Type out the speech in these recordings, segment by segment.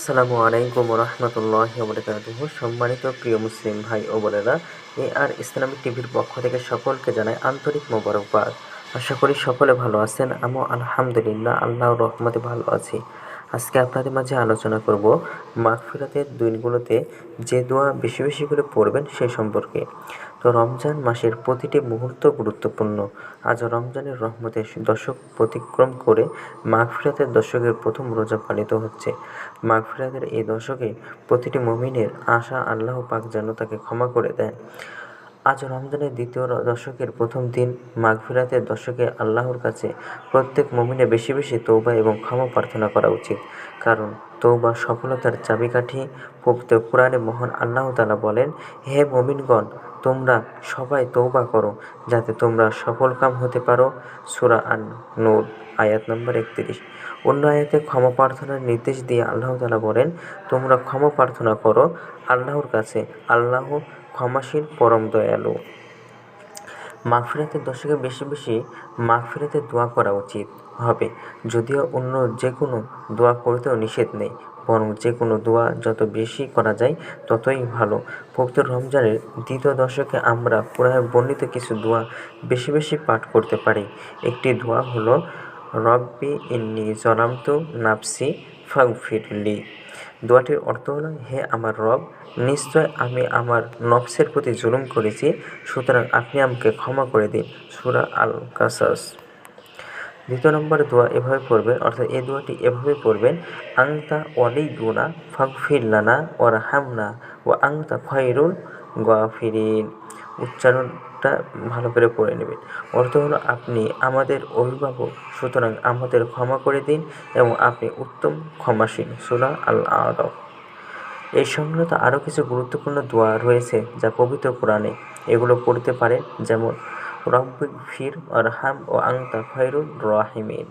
আসসালামু আলাইকুম রহমতুল্লাহ বরকাতুহ সম্মানিত প্রিয় মুসলিম ভাই ও বোনেরা, এ আর ইসলামিক টিভির পক্ষ থেকে সকলকে জানায় আন্তরিক মোবারকবাদ। আশা করি সকলে ভালো আছেন আমি আলহামদুলিল্লাহ আল্লাহ রহমতে ভালো আছি। আজকে আপনাদের মাঝে আলোচনা করব মাগফিরাতের দিনগুলোতে যে দোয়া বেশি বেশি করে পড়বেন সে সম্পর্কে। তো রমজান মাসের প্রতিটি মুহূর্ত গুরুত্বপূর্ণ। আজ রমজানের রহমতের দশক অতিক্রম করে মাগফিরাতের দশকের প্রথম রোজা পালিত হচ্ছে। মাগফিরাতের এই দশকে প্রতিটি মমিনের আশা আল্লাহ পাক যেন তাকে ক্ষমা করে দেন। আজ রমজানের দ্বিতীয় দশকের প্রথম দিন মাগফিরাতের দশকে আল্লাহর কাছে প্রত্যেক মমিনে বেশি বেশি তৌবা এবং ক্ষমা প্রার্থনা করা উচিত। কারণ তৌবা সফলতার চাবিকাঠি পবিত্র কোরআনে মহান আল্লাহ তালা বলেন, হে মমিনগণ, তোমরা সবাই তৌবা করো যাতে তোমরা সফলকাম হতে পারো। সুরা আন নূর আয়াত নম্বর একত্রিশ। অন্য আয়াতে ক্ষমা প্রার্থনার নির্দেশ দিয়ে আল্লাহ তালা বলেন, তোমরা ক্ষমা প্রার্থনা করো আল্লাহর কাছে। আল্লাহ ক্ষমাসীন পরম দয়ালু। মাগফিরাতের দশকে বেশি বেশি মাগফিরাতের দোয়া করা উচিত হবে। যদিও অন্য যে কোনো দোয়া করতেও নিষেধ নেই, বরং যে কোনো দোয়া যত বেশি করা যায় ততই ভালো। পবিত্র রমজানের দ্বিতীয় দশকে আমরা পুরায় বর্ণিত কিছু দোয়া বেশি বেশি পাঠ করতে পারি। একটি দোয়া হলো, রব্বি ইন্নি জলামতু নাফসি ফাগফিরলি দোয়াটির অর্থ হলো, হে আমার রব, নিশ্চয় আমি আমার নফসের প্রতি জুলুম করেছি, সুতরাং আপনি আমাকে ক্ষমা করে দিন। সুরা আল কাসাস দ্বিতীয় নম্বর দোয়া এভাবে পড়বেন, অর্থাৎ এই দোয়াটি এভাবে পড়বেন, আংতা অলি গুনা ফাগফির লানা ওর হামনা ও আংতা খয়রুল গাফিরিন। উচ্চারণটা ভালো করে পড়ে নেবেন। অর্থ হলো, আপনি আমাদের অভিভাবক সুতরাং আমাদের ক্ষমা করে দিন এবং আপনি উত্তম ক্ষমাসীন। সুরা আল আরব এই সংক্রান্ত আরও কিছু গুরুত্বপূর্ণ দোয়া রয়েছে যা পবিত্র কোরআনে। এগুলো পড়তে পারেন, যেমন রব্বিক ফির আরহাম ও আংতা খৈরুল রাহিমিন।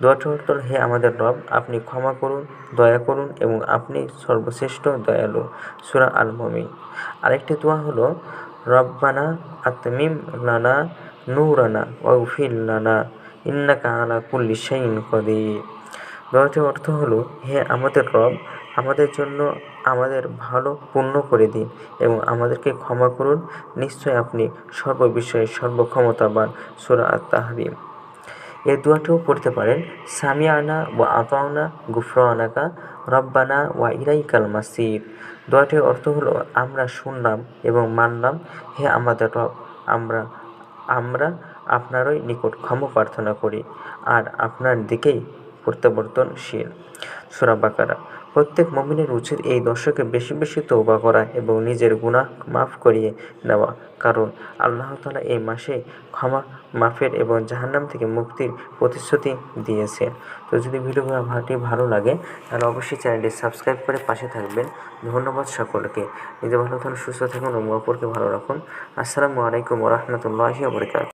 দোয়াটি অর্থ হে আমাদের রব, আপনি ক্ষমা করুন, দয়া করুন এবং আপনি সর্বশ্রেষ্ঠ দয়ালু। সুরা আল মমিন আরেকটি দোয়া হলো, রব্বানা আতমিম লানা নূরানা ওয়াগফির লানা। ইন্নাকা আলা কুল্লি শাইইন কদির। দোয়াটির অর্থ হলো, হে আমাদের রব, আমাদের জন্য আমাদের ভালো পূর্ণ করে দিন এবং আমাদেরকে ক্ষমা করুন। নিশ্চয় আপনি সর্ববিষয়ে সর্বক্ষমতাবান, সুরা তাহরিম এই দোয়াটিও পড়তে পারেন সামিয়ানা ওয়া আতাওনা গুফরানাকা, রব্বানা ওয়া ইলাইকাল মাসির। দোয়াটির অর্থ হলো, আমরা শুনলাম এবং মানলাম, হে আমাদের রব, আমরা আমরা আপনারই নিকট ক্ষমা প্রার্থনা করি আর আপনার দিকেই প্রত্যাবর্তনশীল। সূরা বাকারা। প্রত্যেক মমিনের উচিত এই দশকে বেশি বেশি তৌবা করা এবং নিজের গুনাহ মাফ করিয়ে নেওয়া। কারণ আল্লাহ তালা এই মাসে ক্ষমা, মাফের এবং জাহান্নাম থেকে মুক্তির প্রতিশ্রুতি দিয়েছেন। তো যদি ভিডিও ভাটি ভালো লাগে, তাহলে অবশ্যই চ্যানেলটি সাবস্ক্রাইব করে পাশে থাকবেন। ধন্যবাদ সকলকে। নিজে ভালো থাকুন, সুস্থ থাকুন এবং অপরকে ভালো রাখুন। আসসালামু আলাইকুম রহমতুল্লাহি বরকাত